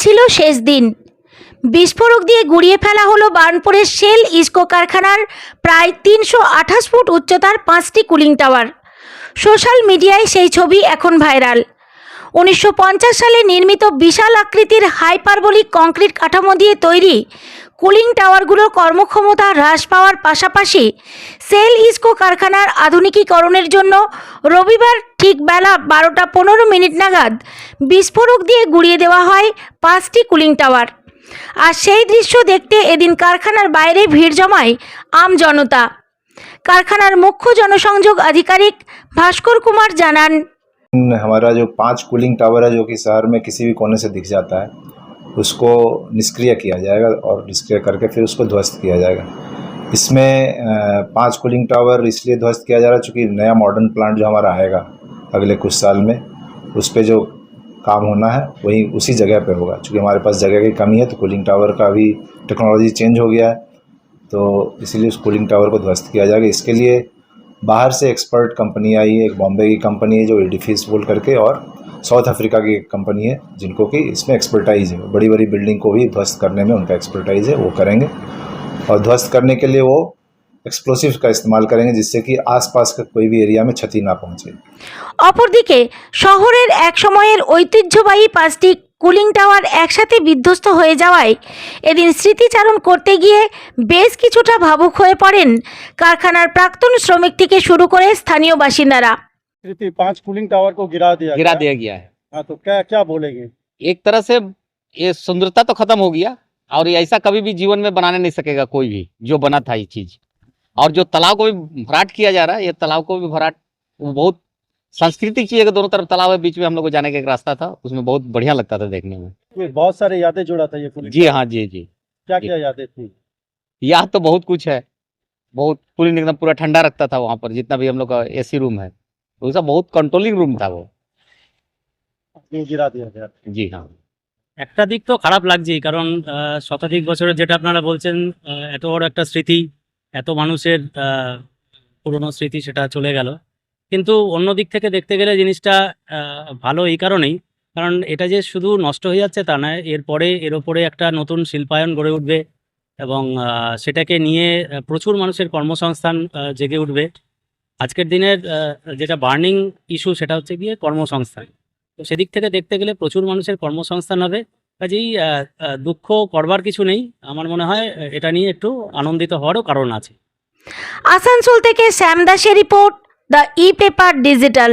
ছিল শেষ দিন। বিস্ফোরক দিয়ে গুড়িয়ে ফেলা হলো বার্নপুরের শেল ইস্কো কারখানার প্রায় তিনশো আঠাশ ফুট উচ্চতার পাঁচটি কুলিং টাওয়ার। সোশ্যাল মিডিয়ায় সেই ছবি এখন ভাইরাল। উনিশশো পঞ্চাশ সালে নির্মিত বিশাল আকৃতির হাইপারবলিক কংক্রিট কাঠামো দিয়ে তৈরি কুলিং টাওয়ারগুলোর কর্মক্ষমতা হ্রাস পাওয়ার পাশাপাশি সেল ইস্কো কারখানার আধুনিকীকরণের জন্য রবিবার ঠিক বেলা বারোটা পনেরো মিনিট নাগাদ বিস্ফোরক দিয়ে গুড়িয়ে দেওয়া হয় পাঁচটি কুলিং টাওয়ার আর সেই দৃশ্য দেখতে এদিন কারখানার বাইরে ভিড় জমায় আম জনতা কারখানার মুখ্য জনসংযোগ আধিকারিক ভাস্কর কুমার জানান हमारा जो पांच कूलिंग टावर है जो कि शहर में किसी भी कोने से दिख जाता है उसको निष्क्रिय किया जाएगा और निष्क्रिय करके फिर उसको ध्वस्त किया जाएगा। इसमें पाँच कूलिंग टावर इसलिए ध्वस्त किया जा रहा है चूँकि नया मॉडर्न प्लांट जो हमारा आएगा अगले कुछ साल में, उस पर जो काम होना है, वही उसी जगह पे होगा। चूँकि हमारे पास जगह की कमी है तो कूलिंग टावर का भी टेक्नोलॉजी चेंज हो गया है तो इसीलिए उस कूलिंग टावर को ध्वस्त किया जाएगा। इसके लिए बाहर से एक्सपर्ट कंपनी आई है एक बॉम्बे की कंपनी है, जो एडिफिस बोल करके और साउथ अफ्रीका की एक कंपनी है जिनको कि इसमें एक्सपर्टाइज है बड़ी बड़ी बिल्डिंग को भी ध्वस्त करने में उनका एक्सपर्टाइज है वो करेंगे और ध्वस्त करने के लिए वो एक्सप्लोसिव का इस्तेमाल करेंगे जिससे कि आसपास का कोई भी एरिया में क्षति ना पहुंचे অপরদিকে শহরের এক সময়ের ঐতিহ্যবাহী পাঁচটি কুলিং টাওয়ার একসাথে বিধ্বস্ত হয়ে যাওয়ায় এদিন স্মৃতিচারণ করতে গিয়ে বেশ কিছুটা ভাবুক হয়ে পড়েন কারখানার প্রাক্তন শ্রমিক থেকে শুরু করে স্থানীয় বাসিন্দারা कृति पाँच कूलिंग टावर को गिरा दिया गिरा। दिया गया है। हाँ तो क्या क्या बोलेंगे? एक तरह से ये सुंदरता तो खत्म हो गया और ये ऐसा कभी भी जीवन में बनाने नहीं सकेगा कोई भी जो बना था ये चीज़। और जो तालाब को भी भराट किया जा रहा है ये तालाब को भी भराट वो बहुत सांस्कृतिक चीज़ है दोनों तरफ़ तालाब है बीच में हम लोग को जाने का एक रास्ता था उसमें बहुत बढ़िया लगता था देखने में। बहुत सारे यादें जुड़ा था ये जी हाँ जी जी। क्या क्या यादें थी? यहाँ तो बहुत कुछ है। बहुत पूरी एकदम पूरा ठंडा रखता था वहाँ पर जितना भी हम लोग का एसी रूम है। उसका बहुत कंट्रोलिंग रूम था वो ये गिरा दिया गया जी हाँ একটা দিক তো খারাপ লাগছেই কারণ আহ, শতাধিক বছরের যেটা আপনারা বলছেন আহ, এত বড় একটা স্মৃতি এত মানুষের আহ, পুরনো স্মৃতি সেটা চলে গেল কিন্তু অন্য দিক থেকে দেখতে গেলে জিনিসটা আহ, ভালো এই কারণেই কারণ এটা যে শুধু নষ্ট হয়ে যাচ্ছে তা নয় এরপরে এর ওপরে একটা নতুন শিল্পায়ন গড়ে উঠবে এবং আহ, সেটাকে নিয়ে আহ, প্রচুর মানুষের কর্মসংস্থান আহ, জেগে উঠবে আজকের দিনের যেটা বার্নিং ইস্যু সেটা হচ্ছে গিয়ে কর্মসংস্থান। তো সেদিক থেকে দেখতে গেলে প্রচুর মানুষের কর্মসংস্থান হবে। কাজেই দুঃখ করবার কিছু নেই। আমার মনে হয় এটা নিয়ে একটু আনন্দিত হওয়ারও কারণ আছে। আসানসোল থেকে শ্যামদাসের report, the e paper digital.